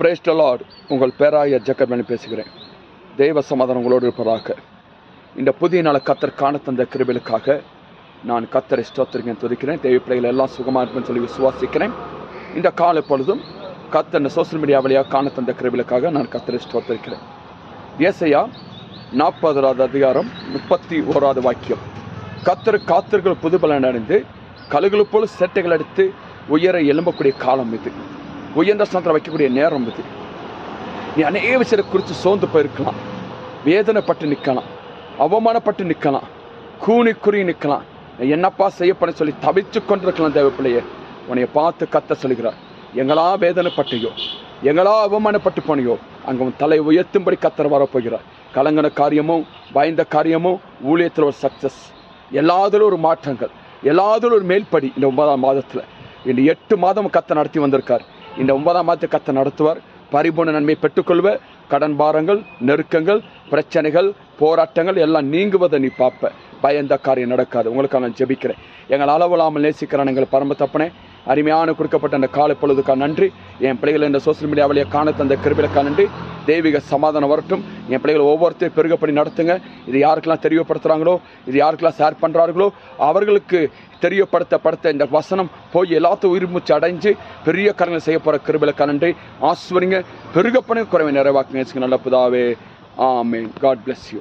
ப்ரேஸ்டலார்ட் உங்கள் பேராயர் ஜக்கர்மணி பேசுகிறேன். தெய்வ சமாதானம் உங்களோடு இருப்பதாக. இந்த புதிய நாளை கத்தர் காண தந்த கிருபைகளுக்காக நான் கத்தரை ஸ்தோத்திரிக்கேன் துதிக்கிறேன். தெய்வ பிள்ளைகள் எல்லாம் சுகமாக இருப்பேன்னு சொல்லி விசுவாசிக்கிறேன். இந்த கால பொழுதும் கத்தர் இந்த சோசியல் மீடியா வழியாக காண தந்த கிருபைகளுக்காக நான் கத்தரை ஸ்தோத்திரிக்கிறேன். ஏசையா நாற்பதாவது அதிகாரம் முப்பத்தி ஓராவது வாக்கியம். கத்தர் காத்திர்கள் புதுபலன் அடைந்து கழுகுகள் போல் சேட்டைகள் எடுத்து உயர எழும்பக்கூடிய காலம் இது. உயர்ந்த ஸ்தானத்தில் வைக்கக்கூடிய நேரம் இது. நீ அநேக விஷயத்தை குறித்து சோர்ந்து போயிருக்கலாம். வேதனைப்பட்டு நிற்கலாம். அவமானப்பட்டு நிற்கலாம். கூனி குறி நிற்கலாம். என்னப்பா செய்யப்பட சொல்லி தவிச்சு கொண்டிருக்கலாம் தேவ பிள்ளையே. உன்னைய பார்த்து கத்த சொல்கிறார் எங்களா வேதனைப்பட்டையோ எங்களா அவமானப்பட்டு போனையோ அங்கே உன் தலை உயர்த்தும்படி கத்தர் வரப்போகிறார் கலங்கின காரியமும் பயந்த காரியமும் ஊழியத்தில் ஒரு சக்ஸஸ் எல்லாத்திலும் ஒரு மாற்றங்கள். எல்லாத்திலும் ஒரு மேல்படி இந்த ஒன்பதாம் மாதத்தில். இந்த எட்டு மாதம் கத்தை நடத்தி வந்திருக்கார். இந்த ஒன்பதாம் மாதத்தை கத்தை நடத்துவார். பரிபூர்ண நன்மை பெற்றுக்கொள்வ கடன் பாரங்கள் நெருக்கங்கள் பிரச்சனைகள் போராட்டங்கள் எல்லாம் நீங்குவதை நீ பார்ப்ப. பயந்த காரியம் நடக்காது. உங்களுக்காக நான் ஜெபிக்கிறேன். எங்கள் அளவில்லாமல் நேசிக்கிறான் எங்கள் பரம தப்பனே அருமையான கொடுக்கப்பட்ட அந்த காலை பொழுதுக்கா நன்றி. என் பிள்ளைகள் இந்த சோசியல் மீடியா வழியை காண தந்த கிருபிலுக்கா நன்றி. தெய்வீக சமாதானம் வரட்டும். என் பிள்ளைகள் ஒவ்வொருத்தையும் பெருகப்படி நடத்துங்க. இது யாருக்கெல்லாம் தெரியப்படுத்துகிறாங்களோ இது யாருக்கெல்லாம் ஷேர் பண்ணுறார்களோ அவர்களுக்கு தெரியப்படுத்தப்படுத்த இந்த வசனம் போய் எல்லாத்தையும் உயிர் மூச்சு அடைஞ்சு பெரிய கரங்களை செய்ய போகிற கிருபிலுக்கா நன்றி. ஆஸ்வரிங்க பெருகப்பனையும் குறைவை நிறைவாக்குங்க. நல்ல புதாவே. ஆமே காட் பிளஸ் யூ